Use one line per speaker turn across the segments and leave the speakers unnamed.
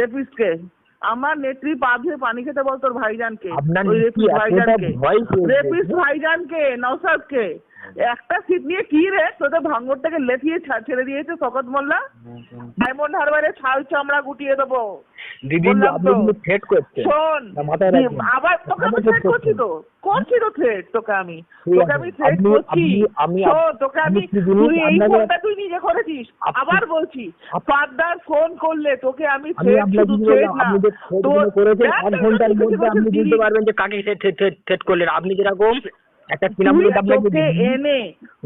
রেপিস্টকে আমার নেত্রী পা ধুয়ে পানি খেতে বল তোর ভাইজানকে। ওই
এতটা
ভাইজানকে।
ভয়
ভাইজানকে নওসাদকে একটা সিট নিয়ে কি রে? তোদের ভাঙরটাকে লেথিয়ে ছেড়ে দিয়েছে শকত মোল্লা? ডায়মন্ড হারবারে ছাল চামড়া গুটিয়ে দেবো।
দিদি আপনি কিন্তু থ্রেট করছেন
শোন আবার তোকে আমি থ্রেট করছি। তো। করছি তো থ্রেট তোকে আমি? তোকে আমি থ্রেট করছি। শোন, তোকে আমি তুই এই ফোনটা তুই নিজে করেছিস। আবার বলছি ফোন করলে তোকে আমি থ্রেট শুধু থ্রেট না।
থ্রেট
তোর
করেছেন
দেখ ঘণ্টার
মধ্যে আপনি বুঝতে পারবেন যে কাকে থ্রেট করলেন। আপনি যেরকম একটা
তুই
আপনাকে
এনে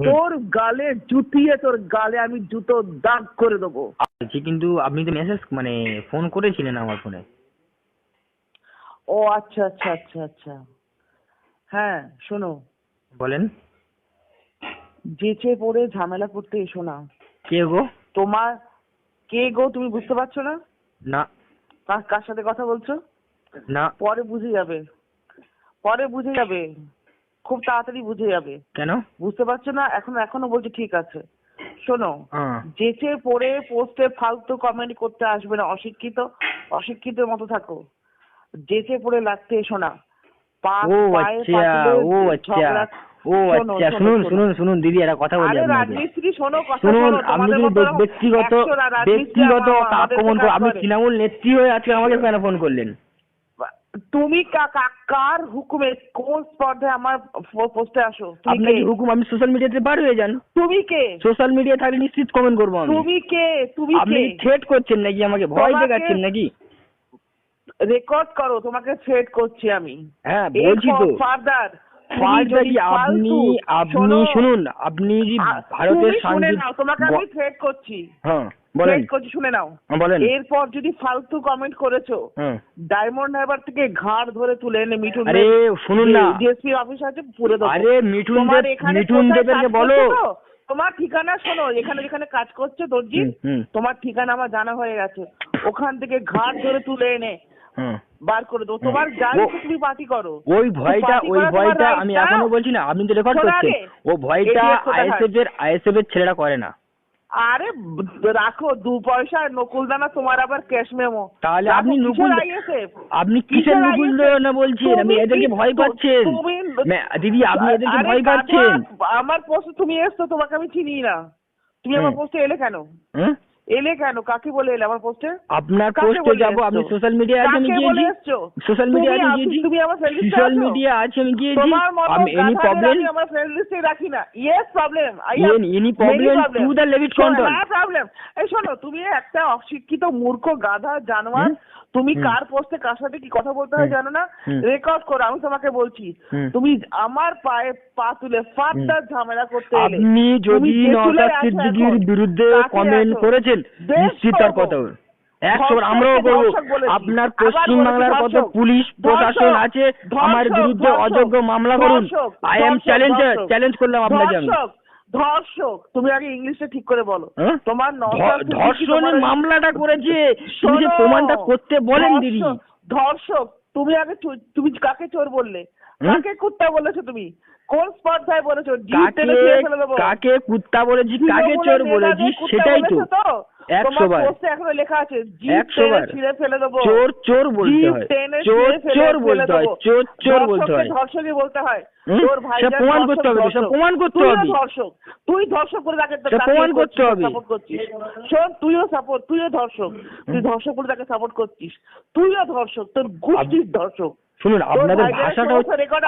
তোর গালে জুতিয়ে তোর গালে আমি জুতো দাগ করে দেবো।
বলছি কিন্তু আপনি তো মেসেজ মানে ফোন করেছিলেন আমার ফোনে
ও আচ্ছা আচ্ছা আচ্ছা আচ্ছা। হ্যাঁ শোনো।
বলেন।
যেচে পড়ে ঝামেলা করতে এসো না।
কে গো?
তোমার কে গো তুমি বুঝতে পারছ না?
না।
কার কার সাথে কথা বলছো?
না।
পরে বুঝে যাবে। পরে বুঝে যাবে। খুব তাড়াতাড়ি বুঝে যাবে।
কেন?
বুঝতে পারছ না? এখন এখনও বলছো ঠিক আছে। শোনো যেচে পড়ে পোস্টে ফালতু কমেন্ট করতে আসবে না অশিক্ষিত অশিক্ষিতের মতো থাকো। যেচে পড়ে লাগতে এসো না। পা
ও আচ্ছা
পাতুলে
ও আচ্ছা ও আচ্ছা
শোনো,
শুনুন
শোনো।
শুনুন শুনুন দিদি একটা কথা বলি শুনুন
শোনো, তোমাদের
যদি ব্যক্তিগত ব্যক্তিগত আক্রমণ আপনি। তৃণমূল নেত্রী হয়ে আজকে আমাকে কেন ফোন করলেন?
তুমি কার হুকুমে কোন স্পর্ধায় আমার পোস্টে আসো? তুমি
আপনার
কি?
হুকুম আমি সোশ্যাল মিডিয়াতে বার হয়ে যান?
তুমি কে?
সোশ্যাল মিডিয়া থাকলে নিশ্চিত কমেন্ট করব আমি।
তুমি কে? তুমি
আপনি থ্রেট করছেন নাকি? আমাকে ভয় দেখাচ্ছেন নাকি?
রেকর্ড করো তোমাকে থ্রেট করছি আমি।
হ্যাঁ বলছি তো।
ফার্দার
আপনি আপনি শুনুন আপনি ভারতের
নাও তোমাকে আমি থ্রেট করছি।
হ্যাঁ। বলেন।
করছি শুনে নাও।
হ্যাঁ, বলেন।
এরপর যদি ফালতু কমেন্ট করেছ ডায়মন্ড হারবার থেকে ঘাড় ধরে তুলে এনে মিঠুন
আরে শুনুন না।
ডিএসপি অফিস আছে পুরে দেবো।
আরে মিঠুন মিঠুন বলো?
তোমার ঠিকানা শোনো এখানে যেখানে কাজ করছ দর্জি। তোমার ঠিকানা আমার জানা হয়ে গেছে। ওখান থেকে ঘাট ধরে তুলে এনে বার করে দেবো। তোমার যা তুমি পার্টি করো।
ওই ভয়টা ওই ভয়টা আমি এখনও বলছি না আপনি তো রেকর্ড
শোনো
করছেন। ও ভয়টা? আইএসএফ এর আইএসএফ এর ছেলেরা করে না।
আরে রাখো দু পয়সা নকুল দানা তোমার আবার ক্যাশ মেমো
তাহলে আপনি নকুল? আপনি কিসের নকুল
দানা
না বলছেন? আমি এদেরকে ভয় পাচ্ছেন।
তুমি-
দিদি আপনি এদেরকে ভয় পাচ্ছেন।
আমার পোস্টে তুমি এসছো তোমাকে আমি চিনি না। তুমি আমার। পোস্টে এলে কেন? এলে কেন? কাকে বলে এলে আমার পোস্টে
আপনার পোস্টে যাব আমি সোশ্যাল মিডিয়া আছে আমি গিয়েছি। সোশ্যাল মিডিয়া আছে গিয়েছি।
তুমি আমার list এ
সোশ্যাল মিডিয়া আছে আমি গিয়েছি। আমি এনি প্রবলেম
আমি আমার ফ্রেন্ড লিস্টে রাখি না। Yes problem I
Any- any problem to the Levit control.
হ্যাঁ প্রবলেম এই শোনো তুমি একটা অশিক্ষিত মূর্খ গাধা জানোয়ার। তুমি কার পোস্টে কার সাথে কি কথা বলতে হয় জানো না? রেকর্ড করো আমি তোমাকে বলছি। তুমি আমার পায়ে পা তুলে ফাটার ঝামেলা করতে এলে।
আপনি যদি নওশাদ সিদ্দিকীর বিরুদ্ধে কমেন্ট করেছেন
বেশ
নিশ্চিত তার
করব।
কথা একশো আমরাও করব
ধর্ষক
আপনার পশ্চিম বাংলার কত পুলিশ প্রশাসন আছে আমার বিরুদ্ধে অযোগ্য মামলা করুন। আই এম চ্যালেঞ্জার চ্যালেঞ্জ করলাম আপনাকে আমি।
ধর্ষক তুমি আগে ইংলিশে ঠিক করে বলো।
হ্যাঁ?
তোমার
ধর্ষণের মামলাটা করেছে। তুমি যে প্রমাণটা করতে বলেন দিদি।
ধর্ষক, তুমি আগে তুমি কাকে চোর বললে? কাকে কুত্তা বলেছ তুমি? কোন স্পর্ধায় বলেছ?
কাকে কুত্তা বলেছি কাকে চোর বলেছি সেটাই তো?
তোমার পোস্টে এখনও লেখা আছে জিভ টেনে ছিঁড়ে ফেলে দেবো।
চোর চোর বলতে হয়। চোর চোর বলতে হয়। চোর চোর বলতে হয়।
ধর্ষকই বলতে হয়। তোর
সে প্রমাণ করতে হবে তো, প্রমাণ করতে
তুইও
হবে।
ধর্ষক। তুই ধর্ষক করে তাকে
প্রমাণ করতে হবে।
সাপোর্ট করছিস। শোন তুইও সাপোর্ট তুইও ধর্ষক। তুই ধর্ষক করে তাকে সাপোর্ট করছিস। তুইও ধর্ষক তোর গোষ্ঠীর ধর্ষক।
শুনুন আপনাদের ভাষাটা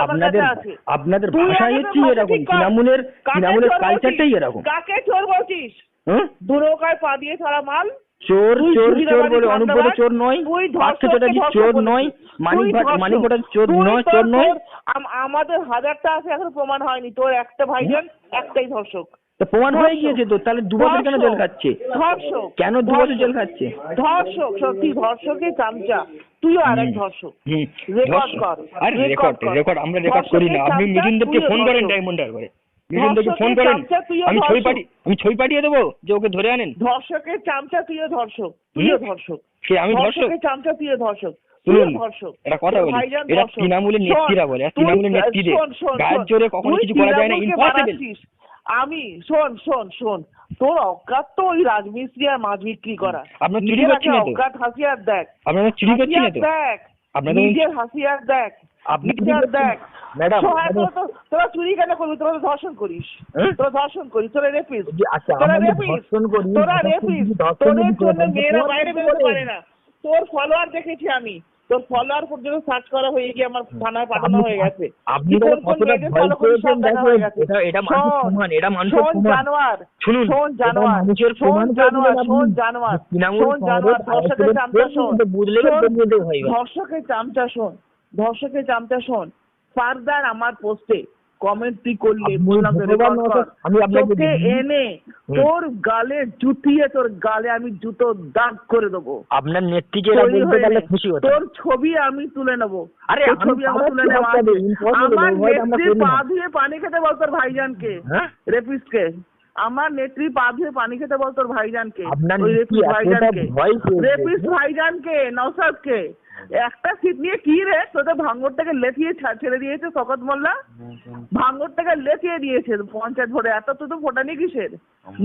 আপনাদের আপনাদের
তুই
ভাষা হচ্ছে এরকম তৃণমূলের তৃণমূলের কালচারটাই এরকম।
কাকে চোর বলছিস?
হুম?
দুনৌকায় পা দিয়ে ছাড়া মাল?
চোর চোর চোর বলে অনুব্রত চোর নয় পার্থ চ্যাটার্জি চোর নয় মানিক ভাট মানিক ভট্টাচার্য চোর নয় চোর নয়।
আমাদের হাজারটা আছে এখন প্রমাণ হয়নি। তোর একটা ভাইজান একটাই ধর্ষক।
তো প্রমাণ হয়ে গিয়েছে তো তাহলে দু বছর কেন জেল খাচ্ছে?
ধর্ষক।
কেন দু বছর জেল খাচ্ছে?
ধর্ষক সত্যি ধর্ষকের চামচা। তুইও আর এক ধর্ষক। রেকর্ড কর।
আরে
রেকর্ড
রেকর্ড আমরা রেকর্ড করি না। আপনি ফোন করেন ডায়মন্ড হারবারে ফোন করেন। আমি ছবি পাঠিয়ে আমি ছবি পাঠিয়ে দেবো যে ওকে ধরে আনেন।
ধর্ষকের চামচা তুইও ধর্ষক। তুইও ধর্ষক।
সে আমি ধর্ষক।
চামচা তুইও ধর্ষক।
শুনুন
ধর্ষক।
কথা বলি।
ধর্ষক।
তৃণমূলের নেত্রীরা বলে তৃণমূলের নেত্রীদের গায়ের জোরে কখনো কিছু করা যায় না ইম্পসিবল।
আমি শোন শোন শোন তোর অজ্ঞাত তো ওই রাজমিস্ত্রি আর মাছ বিক্রি করা।
আপনার চুরি করছি না তো?
অজ্ঞাত হাসিয়ার দেখ।
আপনারা চুরি করছি না
দেখ নিজের হাসিয়ার দেখ
আপনি?
দেখ।
ম্যাডাম,
তোরা চুরি কেন করবি? তোরা ধর্ষণ করিস? তোরা ধর্ষণ করিস তোরা রেপিস তোরা রেপিস তোরা রেপিস তোদের জন্য মেয়েরা বাইরে বেরোতে পারে না। তোর ফলোয়ার দেখেছি আমি। ফলোয়ার পর্যন্ত সার্চ করা হয়ে গিয়ে আমার থানায় পাঠানো হয়ে গেছে
কতটা ভয় পেয়েছেন
দেখা।
এটা- এটা
মানুষ
প্রমাণ, এটা প্রমাণ।
জানোয়ার
শুনুন,
শোন জানোয়ার
মানুষের প্রমাণ
জানোয়ার শোন জানোয়ার শোন জানোয়ার ধর্ষকের চামচা শোন
বুঝলে।
ধর্ষকের চামচা শোন ধর্ষকের চামচা শোন ফারদার আমার পোস্টে কমেন্ট তুই করলি বললাম।
আমি
তোকে এনে তোর গালে জুতিয়ে তোর গালে আমি জুতো দাগ করে দেবো।
আপনার নেত্রীকে এরা
তৈরি
বলতে
হয়ে
পারলে
নে।
খুশি হতো
তোর ছবি আমি তুলে নেব।
আরে আমি
ছবি আমার তুলে
impossible,
আমার নেত্রী পা ধুয়ে পানি খেতে বল তোর ভাইজানকে
হ্যাঁ?
রেপিসকে। আমার নেত্রী পা ধুয়ে পানি খেতে বল তোর ভাইজানকে রেপিস ভাইজানকে। রেপিস ভাইজানকে নওসাদকে একটা সিট নিয়ে কি রে? তোদের ভাঙ্গরটাকে লেথিয়ে ছেড়ে দিয়েছে শকত মোল্লা? ভাঙ্গরটাকে লেথিয়ে দিয়েছে পঞ্চায়েত ভোটে। এত তো তো ফোটানি কিসের?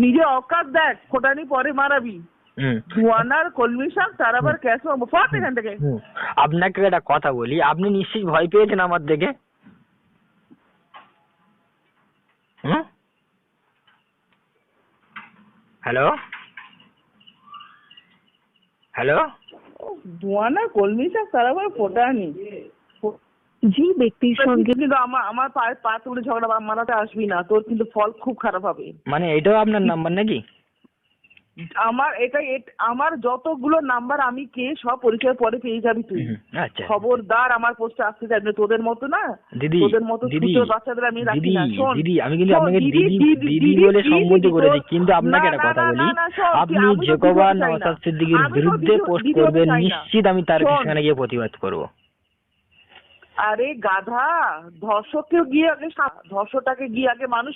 নিজে অকাত দেখ ফোটানি পরে মারাবি। ধোয়ানার কলমি শাক তার আবার ক্যাশ ফাট এখান থেকে।
আপনাকে একটা কথা বলি আপনি নিশ্চয়ই ভয় পেয়েছেন আমার দেখে। হ্যালো? হ্যালো?
ধোয়ানার কলমি শাক তার আবার ফোটানি
যে ব্যক্তির সঙ্গে
কিন্তু আমার আমার পায়ে পা তুলে ঝগড়া বা- মারাতে আসবি না তোর কিন্তু ফল খুব খারাপ হবে।
মানে এটাও আপনার নাম্বার নাকি?
আমার এটা আমার যতগুলো নাম্বার আমি কে সব পরিচয় পরে পেয়ে যাবি তুই।
আচ্ছা।
খবরদার আমার পোস্টে আসতে চাইবে তোদের মতো না?
দিদি
তোদের মতো ছোট বাচ্চাদের আমি রাখি না শোন।
দিদি আমি কিন্তু আপনাকে দিদি দিদি বলে সম্বোধন করেছি কিন্তু আপনাকে একটা কথা বলি। আপনি জেকোবা
দিদি হতে চাই না।
নওশাদ সিদ্দিকীর বিরুদ্ধে পোস্ট করবেন নিশ্চিত আমি তার। সেখানে গিয়ে প্রতিবাদ করব।
আরে গাধা ধর্ষককেও গিয়ে আগে ধর্ষটাকে গিয়ে আগে মানুষ